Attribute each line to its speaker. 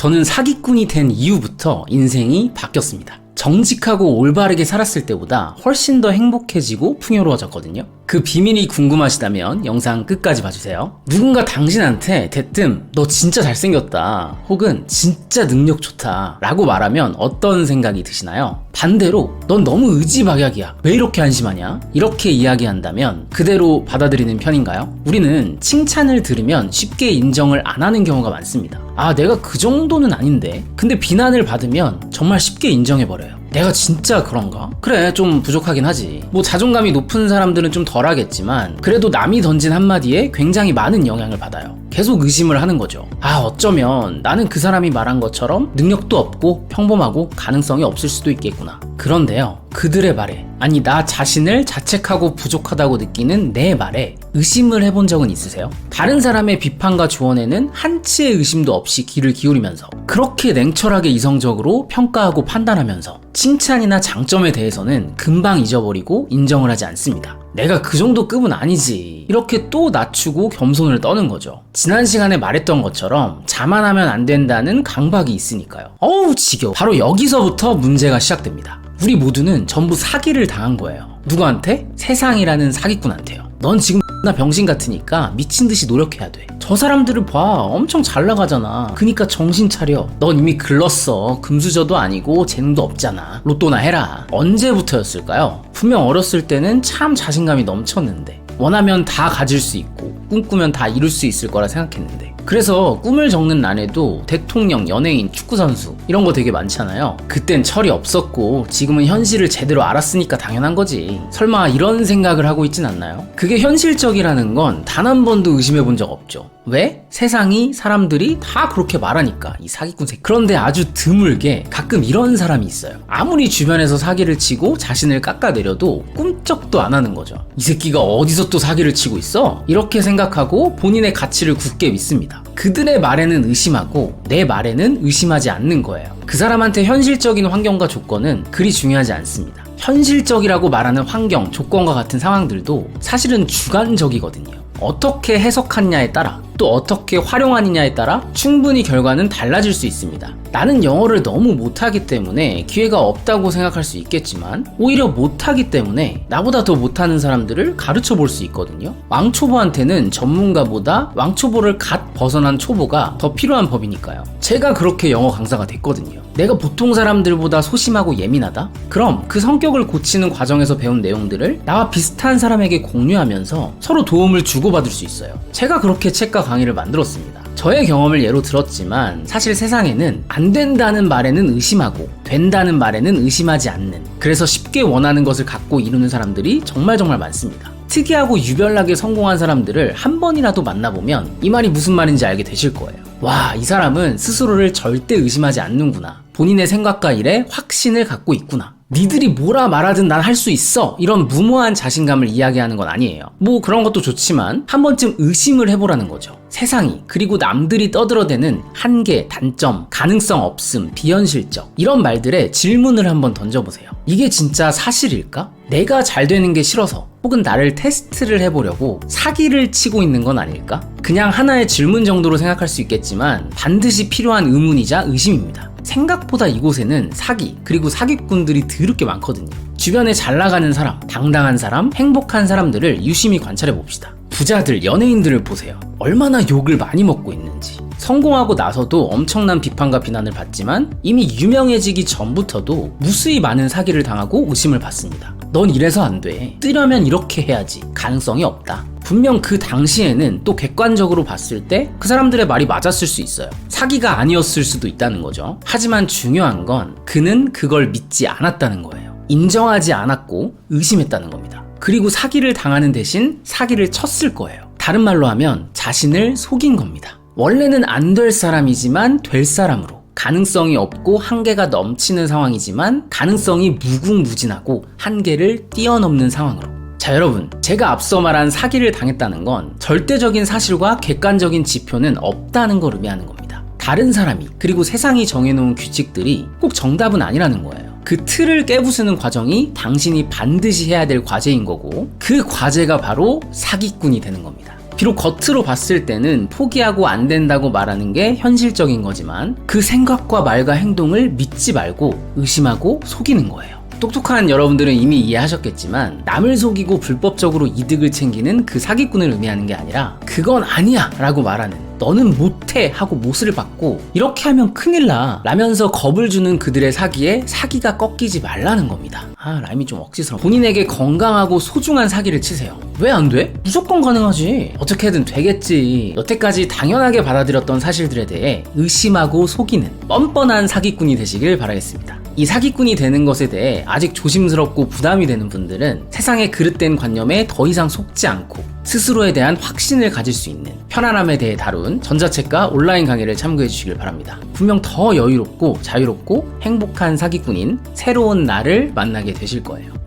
Speaker 1: 저는 사기꾼이 된 이후부터 인생이 바뀌었습니다. 정직하고 올바르게 살았을 때보다 훨씬 더 행복해지고 풍요로워졌거든요. 그 비밀이 궁금하시다면 영상 끝까지 봐주세요. 누군가 당신한테 대뜸 너 진짜 잘생겼다 혹은 진짜 능력 좋다 라고 말하면 어떤 생각이 드시나요? 반대로 넌 너무 의지박약이야 왜 이렇게 안심하냐? 이렇게 이야기한다면 그대로 받아들이는 편인가요? 우리는 칭찬을 들으면 쉽게 인정을 안 하는 경우가 많습니다. 아 내가 그 정도는 아닌데 근데 비난을 받으면 정말 쉽게 인정해버려요. 내가 진짜 그런가? 그래, 좀 부족하긴 하지. 뭐 자존감이 높은 사람들은 좀 덜 하겠지만, 그래도 남이 던진 한마디에 굉장히 많은 영향을 받아요. 계속 의심을 하는 거죠. 아, 어쩌면 나는 그 사람이 말한 것처럼 능력도 없고 평범하고 가능성이 없을 수도 있겠구나. 그런데요, 그들의 말에, 아니, 나 자신을 자책하고 부족하다고 느끼는 내 말에 의심을 해본 적은 있으세요? 다른 사람의 비판과 조언에는 한치의 의심도 없이 귀를 기울이면서 그렇게 냉철하게 이성적으로 평가하고 판단하면서 칭찬이나 장점에 대해서는 금방 잊어버리고 인정을 하지 않습니다. 내가 그 정도 급은 아니지. 이렇게 또 낮추고 겸손을 떠는 거죠. 지난 시간에 말했던 것처럼 자만하면 안 된다는 강박이 있으니까요. 어우, 지겨워. 바로 여기서부터 문제가 시작됩니다. 우리 모두는 전부 사기를 당한 거예요. 누구한테? 세상이라는 사기꾼한테요. 넌 지금 나 병신 같으니까 미친 듯이 노력해야 돼. 저 사람들을 봐. 엄청 잘 나가잖아. 그니까 정신 차려. 넌 이미 글렀어. 금수저도 아니고 재능도 없잖아. 로또나 해라. 언제부터였을까요? 분명 어렸을 때는 참 자신감이 넘쳤는데. 원하면 다 가질 수 있고 꿈꾸면 다 이룰 수 있을 거라 생각했는데 그래서 꿈을 적는 난에도 대통령, 연예인, 축구선수 이런 거 되게 많잖아요 그땐 철이 없었고 지금은 현실을 제대로 알았으니까 당연한 거지 설마 이런 생각을 하고 있진 않나요? 그게 현실적이라는 건 단 한 번도 의심해 본 적 없죠 왜? 세상이 사람들이 다 그렇게 말하니까 이 사기꾼 새끼. 그런데 아주 드물게 가끔 이런 사람이 있어요. 아무리 주변에서 사기를 치고 자신을 깎아내려도 꿈쩍도 안 하는 거죠. 이 새끼가 어디서 또 사기를 치고 있어? 이렇게 생각하고 본인의 가치를 굳게 믿습니다. 그들의 말에는 의심하고 내 말에는 의심하지 않는 거예요. 그 사람한테 현실적인 환경과 조건은 그리 중요하지 않습니다. 현실적이라고 말하는 환경, 조건과 같은 상황들도 사실은 주관적이거든요 어떻게 해석하느냐에 따라 또 어떻게 활용하느냐에 따라 충분히 결과는 달라질 수 있습니다. 나는 영어를 너무 못하기 때문에 기회가 없다고 생각할 수 있겠지만 오히려 못하기 때문에 나보다 더 못하는 사람들을 가르쳐 볼 수 있거든요. 왕초보한테는 전문가보다 왕초보를 갓 벗어난 초보가 더 필요한 법이니까요. 제가 그렇게 영어 강사가 됐거든요. 내가 보통 사람들보다 소심하고 예민하다? 그럼 그 성격을 고치는 과정에서 배운 내용들을 나와 비슷한 사람에게 공유하면서 서로 도움을 주고받을 수 있어요. 제가 그렇게 책과 강의를 만들었습니다. 저의 경험을 예로 들었지만 사실 세상에는 안 된다는 말에는 의심하고 된다는 말에는 의심하지 않는 그래서 쉽게 원하는 것을 갖고 이루는 사람들이 정말 정말 많습니다. 특이하고 유별나게 성공한 사람들을 한 번이라도 만나보면 이 말이 무슨 말인지 알게 되실 거예요. 와, 이 사람은 스스로를 절대 의심하지 않는구나. 본인의 생각과 일에 확신을 갖고 있구나. 니들이 뭐라 말하든 난 할 수 있어. 이런 무모한 자신감을 이야기하는 건 아니에요. 뭐 그런 것도 좋지만 한 번쯤 의심을 해보라는 거죠. 세상이 그리고 남들이 떠들어대는 한계, 단점, 가능성 없음, 비현실적 이런 말들에 질문을 한번 던져보세요. 이게 진짜 사실일까? 내가 잘 되는 게 싫어서 혹은 나를 테스트를 해보려고 사기를 치고 있는 건 아닐까? 그냥 하나의 질문 정도로 생각할 수 있겠지만 반드시 필요한 의문이자 의심입니다. 생각보다 이곳에는 사기 그리고 사기꾼들이 드럽게 많거든요. 주변에 잘 나가는 사람, 당당한 사람, 행복한 사람들을 유심히 관찰해 봅시다. 부자들, 연예인들을 보세요. 얼마나 욕을 많이 먹고 있는지. 성공하고 나서도 엄청난 비판과 비난을 받지만 이미 유명해지기 전부터도 무수히 많은 사기를 당하고 의심을 받습니다. 넌 이래서 안 돼. 뜨려면 이렇게 해야지. 가능성이 없다. 분명 그 당시에는 또 객관적으로 봤을 때 그 사람들의 말이 맞았을 수 있어요. 사기가 아니었을 수도 있다는 거죠. 하지만 중요한 건 그는 그걸 믿지 않았다는 거예요. 인정하지 않았고 의심했다는 겁니다. 그리고 사기를 당하는 대신 사기를 쳤을 거예요. 다른 말로 하면 자신을 속인 겁니다. 원래는 안 될 사람이지만 될 사람으로 가능성이 없고 한계가 넘치는 상황이지만 가능성이 무궁무진하고 한계를 뛰어넘는 상황으로 자 여러분. 제가 앞서 말한 사기를 당했다는 건 절대적인 사실과 객관적인 지표는 없다는 걸 의미하는 겁니다. 다른 사람이 그리고 세상이 정해놓은 규칙들이 꼭 정답은 아니라는 거예요. 그 틀을 깨부수는 과정이 당신이 반드시 해야 될 과제인 거고 그 과제가 바로 사기꾼이 되는 겁니다. 비록 겉으로 봤을 때는 포기하고 안 된다고 말하는 게 현실적인 거지만 그 생각과 말과 행동을 믿지 말고 의심하고 속이는 거예요. 똑똑한 여러분들은 이미 이해하셨겠지만 남을 속이고 불법적으로 이득을 챙기는 그 사기꾼을 의미하는 게 아니라 그건 아니야 라고 말하는 너는 못해 하고 못을 받고 이렇게 하면 큰일 나 라면서 겁을 주는 그들의 사기에 사기가 꺾이지 말라는 겁니다. 아 라임이 좀 억지스러워 본인에게 건강하고 소중한 사기를 치세요. 왜 안 돼? 무조건 가능하지. 어떻게든 되겠지. 여태까지 당연하게 받아들였던 사실들에 대해 의심하고 속이는 뻔뻔한 사기꾼이 되시길 바라겠습니다 이 사기꾼이 되는 것에 대해 아직 조심스럽고 부담이 되는 분들은 세상의 그릇된 관념에 더 이상 속지 않고 스스로에 대한 확신을 가질 수 있는 편안함에 대해 다룬 전자책과 온라인 강의를 참고해 주시길 바랍니다. 분명 더 여유롭고 자유롭고 행복한 사기꾼인 새로운 나를 만나게 되실 거예요.